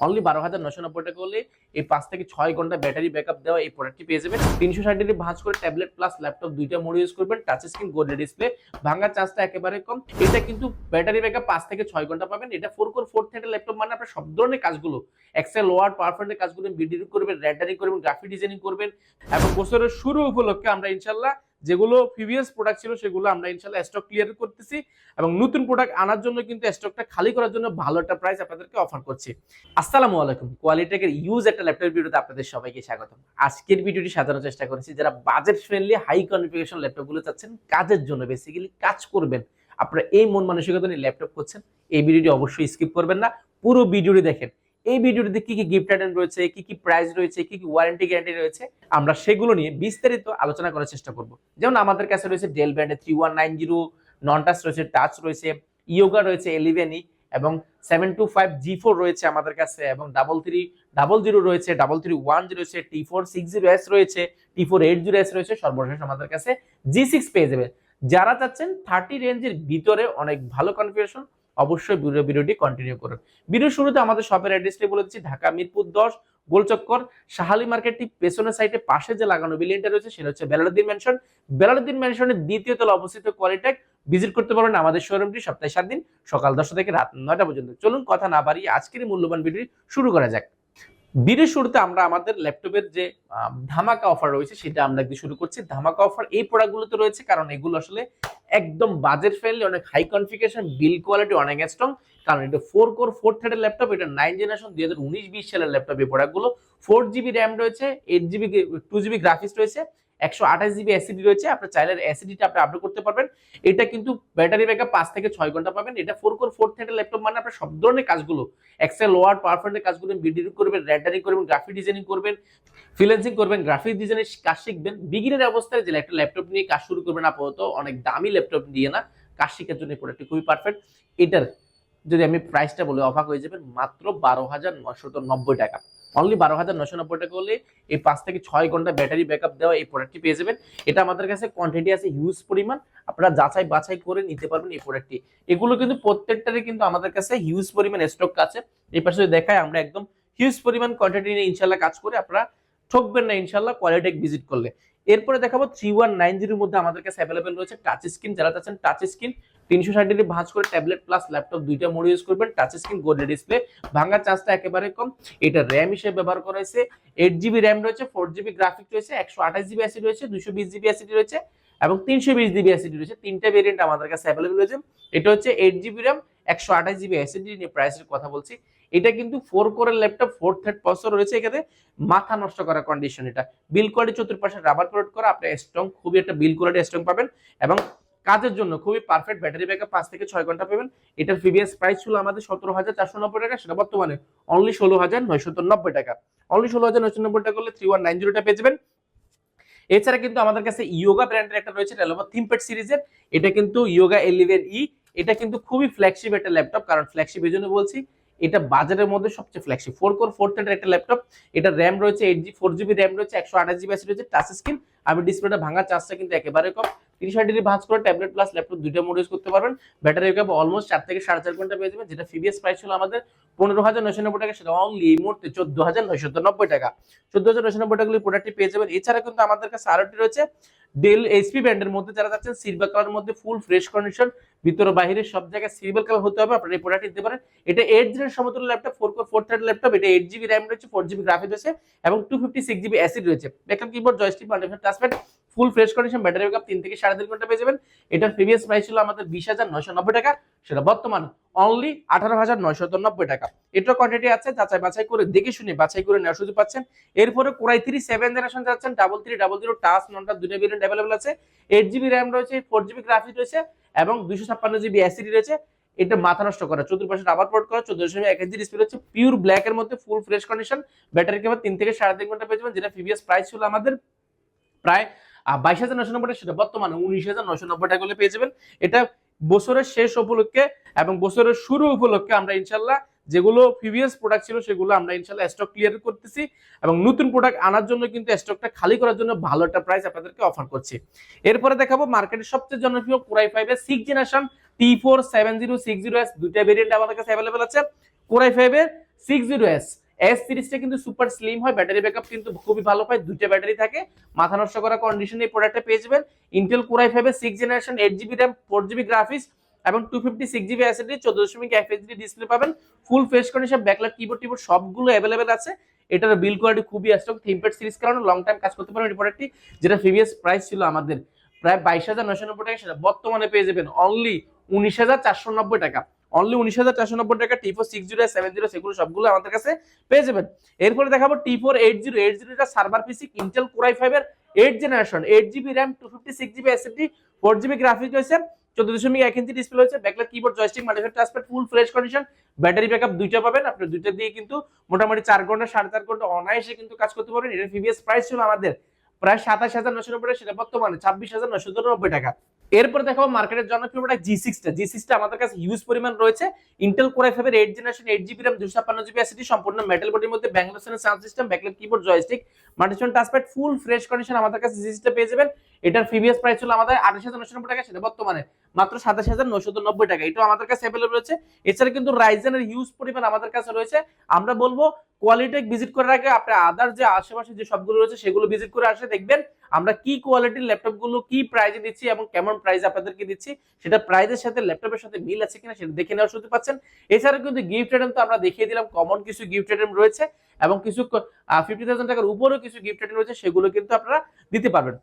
Only বারো হাজার নশো নব্বই টাকা এই পাঁচ থেকে ছয় ঘণ্টা ব্যাটারি ব্যাকআপ দেওয়া এই প্রোডাক্টটি পেয়ে যাবেন। তিনশো ষাট ডিগ্রি ভাঁজ করে ট্যাবলেট প্লাস ল্যাপটপ দুইটা মোড ইউজ করবেন। টাচ স্ক্রিন গোল্ড ডিসপ্লে ভাঙার চান্সটা একেবারে কম। এটা কিন্তু ব্যাটারি ব্যাকআপ পাঁচ থেকে ছয় ঘণ্টা পাবেন। এটা ফোর কোর ফোর থ্রেডের ল্যাপটপ মানে আপনার সব ধরনের কাজগুলো। এক্সেল ওয়ার্ড পাওয়ারপয়েন্টের কাজগুলো ভিডিও করবেন রেন্ডারিং করবেন গ্রাফিক ডিজাইনিং করবেন। এবং বছরের শুরু উপলক্ষে আমরা ইনশাল্লাহ যেগুলো প্রিভিয়াস প্রোডাক্ট ছিল সেগুলো আমরা ইনশাল্লাহ স্টক ক্লিয়ার করতেছি এবং নতুন প্রোডাক্ট আনার জন্য কিন্তু স্টকটা খালি করার জন্য ভালো একটা প্রাইস আপনাদেরকে অফার করছি। আসসালামু আলাইকুম। কোয়ালিটেকের ইউজ একটা ল্যাপটপ ভিডিওতে আপনাদের সবাইকে স্বাগতম। আজকের ভিডিওটি সাজানোর চেষ্টা করেছি। যারা বাজেট ফ্রেন্ডলি হাই কনফিগারেশন ল্যাপটপগুলো চাচ্ছেন, কাজের জন্য বেসিক্যালি কাজ করবেন, আপনারা এই মন মানসিকতা নিয়ে ল্যাপটপ করছেন এই ভিডিওটি অবশ্যই স্কিপ করবেন না। পুরো ভিডিওটি দেখেন। এই ভিডিওটিতে কি কি গিফট আইটেম রয়েছে, কি কি প্রাইস রয়েছে, কি কি ওয়ারেন্টি গ্যারান্টি রয়েছে, আমরা সেগুলো নিয়ে বিস্তারিত আলোচনা করার চেষ্টা করব। যেমন আমাদের কাছে রয়েছে ডেল ব্র্যান্ডের three one nine zero non touch রয়েছে টাচ রয়েছে ইয়োগা রয়েছে এলিভেন ই এবং seven two five G four রয়েছে আমাদের কাছে এবং ডাবল থ্রি ডাবল জিরো রয়েছে ডাবল থ্রি ওয়ান জিরো রয়েছে T four six zero S রয়েছে T four eight zero S রয়েছে, সর্বশেষ আমাদের কাছে জি সিক্স পেয়ে যাবে। যারা চাচ্ছেন থার্টি রেঞ্জের ভিতরে অনেক ভালো কনফিগারেশন অবশ্যই ভিডিও ভিডিওটি কন্টিনিউ করুন। ভিডিও শুরুতে আমাদের শপের অ্যাড্রেসটি বলে দিচ্ছি, ঢাকা মিরপুর দশ, গোলচক্কর সাহালি মার্কেটটি পেছনের সাইডে পাশে যে লাগানো বিল্ডিংটা রয়েছে, সেটা হচ্ছে বেলালুদ্দিন ম্যানশন বেলালুদ্দিন ম্যানশনের দ্বিতীয় তলা অবস্থিত কোয়ালিটেক ভিজিট করতে পারেন আমাদের শোরুমটি সপ্তাহে সাত দিন, সকাল দশটা থেকে রাত নয়টা পর্যন্ত। চলুন কথা না বাড়িয়ে আজকের মূল্যবান ভিডিও শুরু করা যাক। ভিডিও শুরুতে আমরা আমাদের ল্যাপটপের যে ধামাকা অফার রয়েছে সেটা আমরা একদিন শুরু করছি। ধামাকা অফার এই প্রোডাক্টগুলোতে রয়েছে কারণ এগুলো আসলে একদম বাজেট ফ্রেন্ডলি অনেক হাই কনফিগারেশন বিল কোয়ালিটি অনেক স্ট্রং কারণ এটা ফোর কোর ফোর থ্রেডের ল্যাপটপ, এটা নাইন জেনারেশন দুই হাজার উনিশ, বিশ সালের ল্যাপটপ এই প্রোডাক্টগুলো ফোর জিবি র্যাম রয়েছে eight GB two GB graphics রয়েছে। একশো আঠাশ জিবি অ্যাসিডি রয়েছে, আপনার চাইলে অ্যাসিডিটা আপনি আপলোড করতে পারবেন। এটা কিন্তু ব্যাটারি ব্যাকআপ পাঁচ থেকে ছয় ঘণ্টা পাবেন। এটা ফোর কোর ফোর থ্রেডের ল্যাপটপ মানে আপনার সব ধরনের কাজগুলো। এক্সেল ওয়ার্ড পাওয়ারপয়েন্টের কাজগুলো ভিডিও করবেন রেন্ডারিং করবেন গ্রাফিক ডিজাইনিং করবেন ফ্রিল্যান্সিং করবেন গ্রাফিক ডিজাইনের কাজ শিখবেন। বিগিনের অবস্থায় যে একটা ল্যাপটপ নিয়ে কাজ শুরু করবেন, আপাতত অনেক দামি ল্যাপটপ দিয়ে না, কাজ শেখার জন্য প্রোডাক্টটি খুবই পারফেক্ট এটার যদি আমি প্রাইসটা বলে, অবাক হয়ে যাবেন, মাত্র বারো হাজার নশত নব্বই টাকা। অনলি বারো হাজার নশো নব্বই টাকা হলে এই পাঁচ থেকে ছয় ঘণ্টা ব্যাটারি ব্যাকআপ দেওয়া এই প্রোডাক্টটি পেয়ে যাবেন। এটা আমাদের কাছে কোয়ান্টিটি আছে হিউজ পরিমাণ। আপনারা যাচাই বাছাই করে নিতে পারবেন এই প্রোডাক্টটি এগুলো কিন্তু প্রত্যেকটারই কিন্তু আমাদের কাছে হিউজ পরিমাণ স্টক আছে। এই পাশে যদি দেখায় আমরা একদম হিউজ পরিমাণ কোয়ান্টিটি নিয়ে ইনশাল্লাহ কাজ করে আপনারা ঠকবেন না ইনশাল্লাহ কোয়ালিটেক ভিজিট করলে। এরপরে দেখাবো থ্রি ওয়ান নাইন জিরোর মধ্যে আমাদের কাছে অ্যাভেলেবেল রয়েছে টাচ স্ক্রিন যারা চাচ্ছেন টাচ স্ক্রিন তিনশো ষাট ডিগ্রি ভাঁজ করে ট্যাবলেট প্লাস ল্যাপটপ দুইটা মোড ইউজ করবেন টাচ স্ক্রিন গোল্ড ডিসপ্লে ভাঙার চান্সটা একেবারে কম। এটা র্যাম হিসেবে ব্যবহার করা হয়েছে। এইট জিবি র্যাম রয়েছে ফোর জিবি গ্রাফিক রয়েছে, একশো আঠাশ জিবি অ্যাসিড রয়েছে দুশো বিশ জিবি অ্যাসিড রয়েছে, এবং তিনশো বিশ জিবি অ্যাসিড রয়েছে। তিনটা ভেরিয়েন্ট আমাদের কাছে অ্যাভেলেবেল রয়েছে। এটা হচ্ছে এইট জিবি র্যাম একশো আঠাশ জিবি অ্যাসিড নিয়ে প্রাইসের কথা বলছি। এটা কিন্তু ফোর কোরের ল্যাপটপ ফোর থার্ড প্রসেসর রয়েছে এখানে। মাথা নষ্ট করা কন্ডিশন এটা। বিল কোয়ালিটি চতুর্পাশে রাবার কোট করা। আপনি স্ট্রং খুবই একটা বিল কোয়ালিটি স্ট্রং পাবেন। এবং কাজের জন্য খুবই পারফেক্ট ব্যাটারি ব্যাকআপ পাঁচ থেকে ছয় ঘণ্টা পাবেন। এটার প্রিভিয়াস প্রাইস ছিল আমাদের সতেরো হাজার চারশো নব্বই টাকা, সেটা বর্তমানে অনলি ষোলো হাজার নয়শত নব্বই টাকা। অনলি ষোলো হাজার নয়শো নব্বই টাকা করলে থ্রি ওয়ান নাইন জিরোটা পেয়ে যাবেন। এছাড়া কিন্তু আমাদের কাছে ইয়োগা ব্র্যান্ডের একটা রয়েছে রেলোভা থিমপ্যাড সিরিজের এটা কিন্তু ইয়োগা এলিভেন ই এটা কিন্তু খুবই ফ্ল্যাগশিপ একটা ল্যাপটপ কারণ ফ্ল্যাগশিপ এই জন্য বলছি, এটা বাজারের মধ্যে সবচেয়ে ফ্ল্যাগশিপ ফোর কোর ফোর থার্ডের একটা ল্যাপটপ এটা র্যাম রয়েছে eight G four GB RAM রয়েছে, একশো আঠাশ জিবি রয়েছে টাচ স্ক্রিন আমি ডিসপ্লেটা ভাঙার চার্জটা কিন্তু একেবারে কম। তিরিশ ডিগ্রি ভাঁজ করে ট্যাবলেট প্লাস ল্যাপটপ দুইটা মোড ইউজ করতে পারবেন। ব্যাটারি ব্যাকআপ অলমোস্ট চার থেকে সাড়ে চার ঘণ্টা পেয়ে যাবেন, যেটা প্রিভিয়াস প্রাইস ছিল আমাদের পনেরো হাজার নয়শো নব্বই টাকা, সেটা অনলি এই মুহূর্তে চোদ্দ হাজার নয়শো নব্বই টাকা। চোদ্দ হাজার নয়শো নব্বই টাকা প্রোডাক্টটি পেয়ে যাবেন। এছাড়া কিন্তু আমাদের কাছে আরেকটি রয়েছে ডেল এইচপি ব্র্যান্ডের মধ্যে যারা যাচ্ছেন সিলভার কালার মধ্যে ফুল ফ্রেশ কন্ডিশন ভিতরে বাইরে সব জায়গায় সিলভার কালার হতে হবে, আপনারা এই প্রোডাক্ট দিতে পারেন। এটা এইট জিনের সমতুল্য laptop four four third laptop এটা এইট জিবি র্যাম রয়েছে ফোর জিবি গ্রাফিক রয়েছে, এবং two fifty six GB SSD রয়েছে। Backup keyboard joystick multipad touchpad full fresh condition battery backup তিন থেকে সাড়ে তিন ঘণ্টা পেয়ে যাবেন। এটার প্রিভিয়াস প্রাইস ছিল আমাদের বিশ হাজার নয়শো নব্বই টাকা, সেটা বর্তমান অনলি আঠারো হাজার নয়শত নব্বই টাকা। এটা কোয়ান্টিটি আছে, যাচাই বাছাই করে দেখে শুনে বাছাই করে নেওয়ার সুযোগ পাচ্ছেন। এরপরে core i three seven generation যাচ্ছেন double three double zero touch ননটা দুটো ভেরিয়েন্ট অ্যাভেলেবল আছে। এইট জিবি র্যাম রয়েছে ফোর জিবি গ্রাফিক রয়েছে এবং দুশো ছাপ্পান্ন জিবি অ্যাসিডি রয়েছে। এটা মাথা নষ্ট করা চতুর্পাশে রাবার পোর্ট করা চোদ্দ দশমিক এক ইঞ্চি ডিসপ্লে হচ্ছে পিওর ব্ল্যাক এর মধ্যে ফুল ফ্রেশ কন্ডিশন ব্যাটারি কেবল তিন থেকে সাড়ে তিন ঘণ্টা পেয়ে যাবেন, যেটা প্রিভিয়াস প্রাইস ছিল আমাদের প্রায় বাইশ হাজার নশো নব্বই সেটা বর্তমানে উনিশ হাজার নশো নব্বই টাকা পেয়ে যাবেন। এটা বছরের শেষ উপলক্ষে এবং বছরের শুরু উপলক্ষে আমরা ইনশাল্লাহ যেগুলো প্রিভিয়াস প্রোডাক্ট ছিল সেগুলো আমরা ইনশাল্লাহ স্টক ক্লিয়ার করতেছি এবং নতুন প্রোডাক্ট আনার জন্য কিন্তু স্টকটা খালি করার জন্য ভালো একটা প্রাইস আপনাদেরকে অফার করছি। এরপরে দেখাবো মার্কেটের সবচেয়ে জনপ্রিয় কোরাই ফাইভের six generation T four seven zero six zero S দুইটা ভেরিয়েন্ট আমাদের কাছে অ্যাভেলেবেল আছে। কোরাই ফাইভের সিক্স জিরো এস এস সিরিজটা কিন্তু সুপার স্লিম হয় ব্যাটারি ব্যাকআপ কিন্তু খুবই ভালো পায়, দুইটা ব্যাটারি থাকে। মাথা নষ্ট করা কন্ডিশনে এই প্রোডাক্টটা পেয়ে যাবেন। ইন্টেল কোরাই ফাইভের six generation eight GB RAM four GB graphics এবং two fifty six GB SSD চোদ্দ দশমিক এক এইচডি ডিসপ্লে পাবেন। Full fresh condition backlight keyboard টিবোর্ড সবগুলো অ্যাভেলেবেল আছে। এটার বিল কোয়ালিটি খুবই স্ট্রং থিমপ্যাড সিরিজ কারণে লং টাইম কাজ করতে পারেন এই প্রোডাক্টটি যেটা প্রিভিয়াস প্রাইস ছিল আমাদের। প্রায় বাইশ হাজার নশো নব্বই টাকা সেটা বর্তমানে পেয়ে যাবেন। অনলি উনিশ হাজার চারশো নব্বই টাকা। অনলি উনিশ হাজার চারশো নব্বই টাকা T four six zero seven zero সেগুলো সবগুলো আমাদের কাছে পেয়ে যাবেন। এরপরে দেখাবো T four eight zero eight zero এটা server PC Intel core i ফাইভের eight generation eight GB RAM two fifty six GB SSD four GB graphics রয়েছে, চোদ্দ দশমিক এক ইঞ্চি ডিসপ্লে হয়েছে ব্যাকলাইট কিবোর্ড জয়স্টিক মাল্টিফার ট্রান্সপেট full fresh condition battery backup দুইটা পাবেন। আপনি দুইটা দিয়ে কিন্তু মোটামুটি চার ঘণ্টা, সাড়ে চার ঘণ্টা অনায়াসে কিন্তু কাজ করতে পারবেন। এটার প্রিভিয়াস প্রাইস ছিল আমাদের, প্রায় সাতাশ হাজার নশো নব্বই টাকা, সেটা বর্তমানে ছাব্বিশ হাজার নশো নব্বই টাকা। এরপর দেখাবো মার্কেটের জনপ্রিয় আমাদের কাছে হিউজ পরিমাণ রয়েছে। ইন্টেল কোরাই ফাইভের eight generation eight GB RAM দুশো জিবি সম্পূর্ণ মেটাল বডির মধ্যে ব্যাঙ্গলোসেনের sound system backlight keyboard joystick মাল্টিশন touchpad full fresh condition আমাদের কাছে জি পেয়ে যাবেন। এটার প্রিভিয়াস প্রাইস ছিল আমাদের আঠাশ হাজার নশো নব্বই টাকা, সেটা বর্তমানে মাত্র সাতাশ হাজার নশো নব্বই টাকা। এটাও আমাদের কাছে অ্যাভেলেবল রয়েছে। এছাড়া কিন্তু রাইজেনের হিউজ পরিমাণ আমাদের কাছে রয়েছে। আমরা বলব কোয়ালিটি ভিজিট করার আগে আপনি আদার যে আশেপাশে যে সবগুলো রয়েছে, সেগুলো ভিজিট করে আসে, দেখবেন আমরা কি কোয়ালিটির ল্যাপটপগুলো কি প্রাইজে দিচ্ছি এবং কেমন প্রাইজ আপনাদেরকে দিচ্ছি, সেটা প্রাইজের সাথে ল্যাপটপের সাথে মিল আছে কিনা সেটা দেখে নেওয়ার সুযোগ পাচ্ছেন। এছাড়া কিন্তু গিফট আইটেম তো আমরা দেখিয়ে দিলাম কমন কিছু গিফট আইটেম রয়েছে এবং কিছু ফিফটি থাউজেন্ড টাকার উপরেও কিছু গিফট আইটেম রয়েছে, সেগুলো কিন্তু আপনারা দিতে পারবেন।